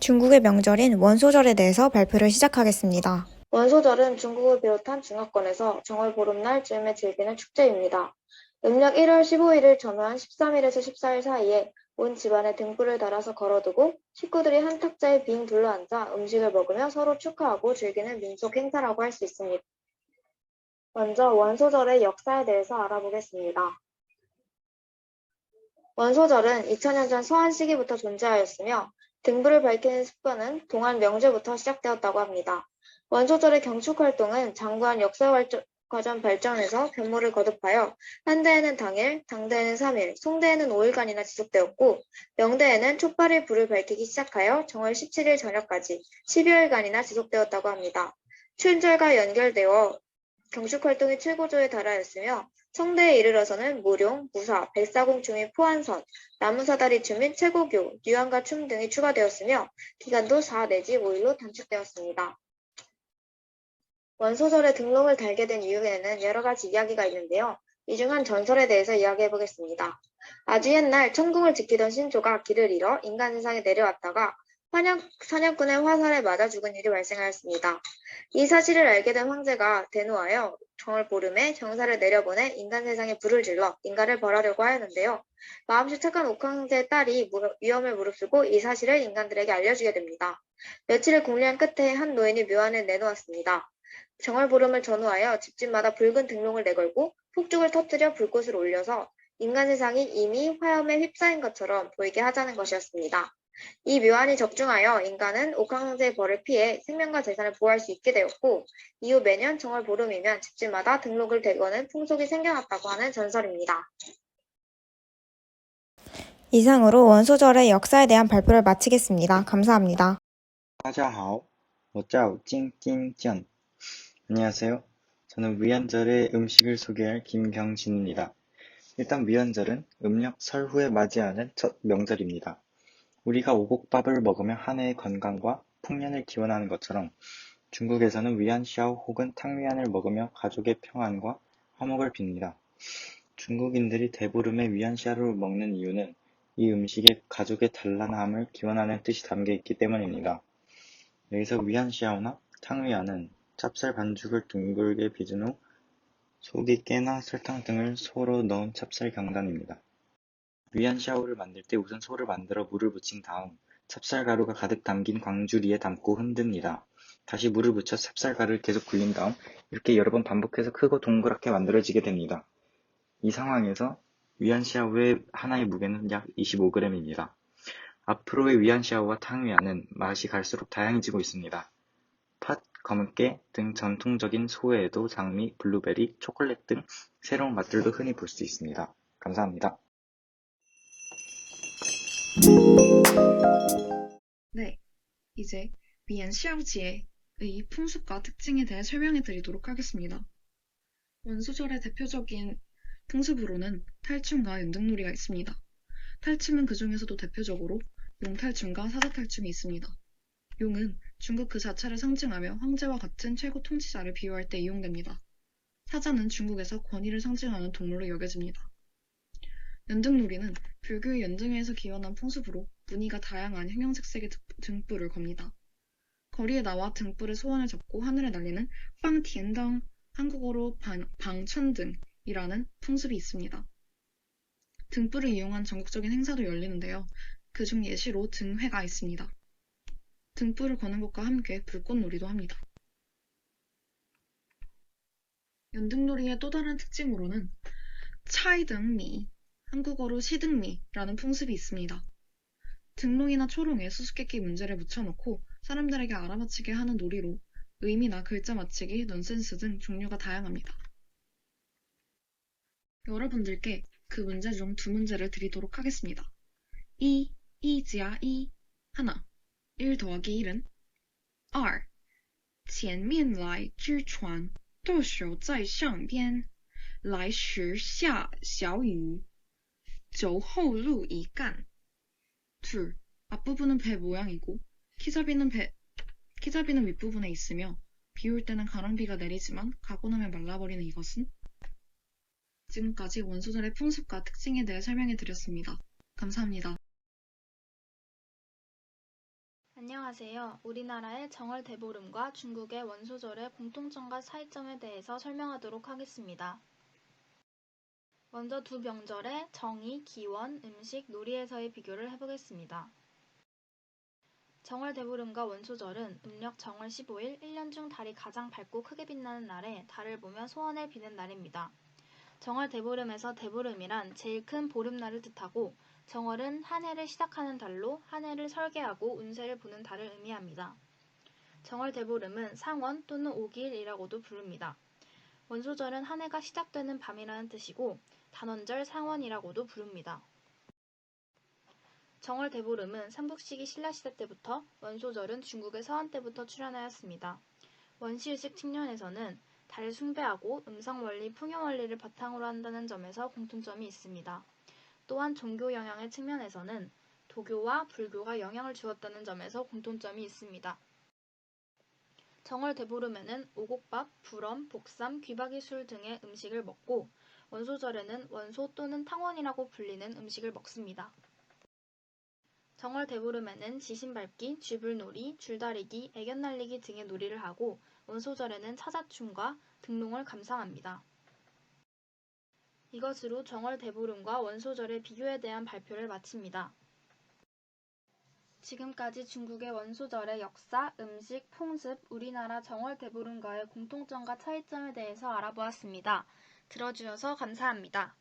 중국의 명절인 원소절에 대해서 발표를 시작하겠습니다. 원소절은 중국을 비롯한 중화권에서 정월 보름날 즈음에 즐기는 축제입니다. 음력 1월 15일을 전후한 13일에서 14일 사이에 온 집안에 등불을 달아서 걸어두고 식구들이 한 탁자에 빙 둘러앉아 음식을 먹으며 서로 축하하고 즐기는 민속 행사라고 할 수 있습니다. 먼저 원소절의 역사에 대해서 알아보겠습니다. 원소절은 2000년 전 서한 시기부터 존재하였으며 등불을 밝히는 습관은 동안 명제부터 시작되었다고 합니다. 원소절의 경축 활동은 장구한 역사 과정 발전에서 변모를 거듭하여 한대에는 당일, 당대에는 3일, 송대에는 5일간이나 지속되었고 명대에는 촛발의 불을 밝히기 시작하여 정월 17일 저녁까지 10여일간이나 지속되었다고 합니다. 춘절과 연결되어 경축 활동이 최고조에 달하였으며 성대에 이르러서는 무룡, 무사, 백사공춤 및 포한선, 나무사다리 춤및 최고교, 유한가 춤 등이 추가되었으며 기간도 4 내지 5일로 단축되었습니다. 원소절에 등록을 달게 된 이유에는 여러 가지 이야기가 있는데요. 이 중 한 전설에 대해서 이야기해 보겠습니다. 아주 옛날 천궁을 지키던 신조가 길을 잃어 인간 세상에 내려왔다가 사냥, 사냥꾼의 화살에 맞아 죽은 일이 발생하였습니다. 이 사실을 알게 된 황제가 대노하여 정월 보름에 정사를 내려보내 인간 세상에 불을 질러 인간을 벌하려고 하였는데요. 마음씨 착한 옥황제의 딸이 무- 위험을 무릅쓰고 이 사실을 인간들에게 알려주게 됩니다. 며칠을 궁리한 끝에 한 노인이 묘안을 내놓았습니다. 정월 보름을 전후하여 집집마다 붉은 등롱을 내걸고 폭죽을 터뜨려 불꽃을 올려서 인간 세상이 이미 화염에 휩싸인 것처럼 보이게 하자는 것이었습니다. 이 묘안이 적중하여 인간은 옥황제의 벌을 피해 생명과 재산을 보호할 수 있게 되었고 이후 매년 정월 보름이면 집집마다 등록을 대거는 풍속이 생겨났다고 하는 전설입니다. 이상으로 원소절의 역사에 대한 발표를 마치겠습니다. 감사합니다. 大家好，我叫金金健. 안녕하세요. 저는 위안절의 음식을 소개할 김경진입니다. 일단 위안절은 음력 설후에 맞이하는 첫 명절입니다. 우리가 오곡밥을 먹으며 한 해의 건강과 풍년을 기원하는 것처럼 중국에서는 위안샤오 혹은 탕위안을 먹으며 가족의 평안과 화목을 빕니다. 중국인들이 대보름에 위안샤오를 먹는 이유는 이 음식에 가족의 단란함을 기원하는 뜻이 담겨 있기 때문입니다. 여기서 위안샤오나 탕위안은 찹쌀 반죽을 둥글게 빚은 후 속이 깨나 설탕 등을 소로 넣은 찹쌀 경단입니다. 위안샤오를 만들 때 우선 소를 만들어 물을 붙인 다음 찹쌀 가루가 가득 담긴 광주리에 담고 흔듭니다. 다시 물을 붙여 찹쌀 가루를 계속 굴린 다음 이렇게 여러 번 반복해서 크고 동그랗게 만들어지게 됩니다. 이 상황에서 위안샤오의 하나의 무게는 약 25g입니다. 앞으로의 위안샤오와 탕위안은 맛이 갈수록 다양해지고 있습니다. 팥, 검은깨 등 전통적인 소외에도 장미, 블루베리, 초콜릿 등 새로운 맛들도 흔히 볼 수 있습니다. 감사합니다. 네, 이제 위안시아오지의 풍습과 특징에 대해 설명해 드리도록 하겠습니다. 원소절의 대표적인 풍습으로는 탈춤과 연등놀이가 있습니다. 탈춤은 그 중에서도 대표적으로 용탈춤과 사자탈춤이 있습니다. 용은 중국 그 자체를 상징하며 황제와 같은 최고 통치자를 비유할 때 이용됩니다. 사자는 중국에서 권위를 상징하는 동물로 여겨집니다. 연등놀이는 불교의 연등에서 기원한 풍습으로 무늬가 다양한 형형색색의 등불을 겁니다. 거리에 나와 등불의 소원을 잡고 하늘에 날리는 빵티엔덩, 한국어로 방, 방천등이라는 풍습이 있습니다. 등불을 이용한 전국적인 행사도 열리는데요. 그중 예시로 등회가 있습니다. 등불을 거는 것과 함께 불꽃놀이도 합니다. 연등놀이의 또 다른 특징으로는 차이등미, 한국어로 시등미라는 풍습이 있습니다. 등롱이나 초롱에 수수께끼 문제를 묻혀놓고 사람들에게 알아맞히게 하는 놀이로 의미나 글자 맞히기, 넌센스 등 종류가 다양합니다. 여러분들께 그 문제 중 두 문제를 드리도록 하겠습니다. 이, 이지야 이, 하나. 1 더하기 1은 R. 前面来之船，舵手在上边。来时下小雨，走后路一干。 둘. 앞부분은 배 모양이고 키잡이는 배 키잡이는 윗부분에 있으며 비 올 때는 가랑비가 내리지만 가고 나면 말라버리는 이것은 지금까지 원소절의 풍습과 특징에 대해 설명해 드렸습니다. 감사합니다. 안녕하세요. 우리나라의 정월 대보름과 중국의 원소절의 공통점과 차이점에 대해서 설명하도록 하겠습니다. 먼저 두 명절의 정의, 기원, 음식, 놀이에서의 비교를 해보겠습니다. 정월 대보름과 원소절은 음력 정월 15일 1년 중 달이 가장 밝고 크게 빛나는 날에 달을 보며 소원을 비는 날입니다. 정월 대보름에서 대보름이란 제일 큰 보름날을 뜻하고 정월은 한 해를 시작하는 달로 한 해를 설계하고 운세를 보는 달을 의미합니다. 정월 대보름은 상원 또는 오길이라고도 부릅니다. 원소절은 한 해가 시작되는 밤이라는 뜻이고 단원절 상원이라고도 부릅니다. 정월 대보름은 삼국시기 신라시대 때부터 원소절은 중국의 서한 때부터 출현하였습니다. 원시의식 측면에서는 달을 숭배하고 음성원리, 풍요원리를 바탕으로 한다는 점에서 공통점이 있습니다. 또한 종교 영향의 측면에서는 도교와 불교가 영향을 주었다는 점에서 공통점이 있습니다. 정월 대보름에는 오곡밥, 불엄, 복삼, 귀박이술 등의 음식을 먹고 원소절에는 원소 또는 탕원이라고 불리는 음식을 먹습니다. 정월 대보름에는 지신밟기, 쥐불놀이, 줄다리기, 애견 날리기 등의 놀이를 하고 원소절에는 차자춤과 등롱을 감상합니다. 이것으로 정월 대보름과 원소절의 비교에 대한 발표를 마칩니다. 지금까지 중국의 원소절의 역사, 음식, 풍습, 우리나라 정월 대보름과의 공통점과 차이점에 대해서 알아보았습니다. 들어주셔서 감사합니다.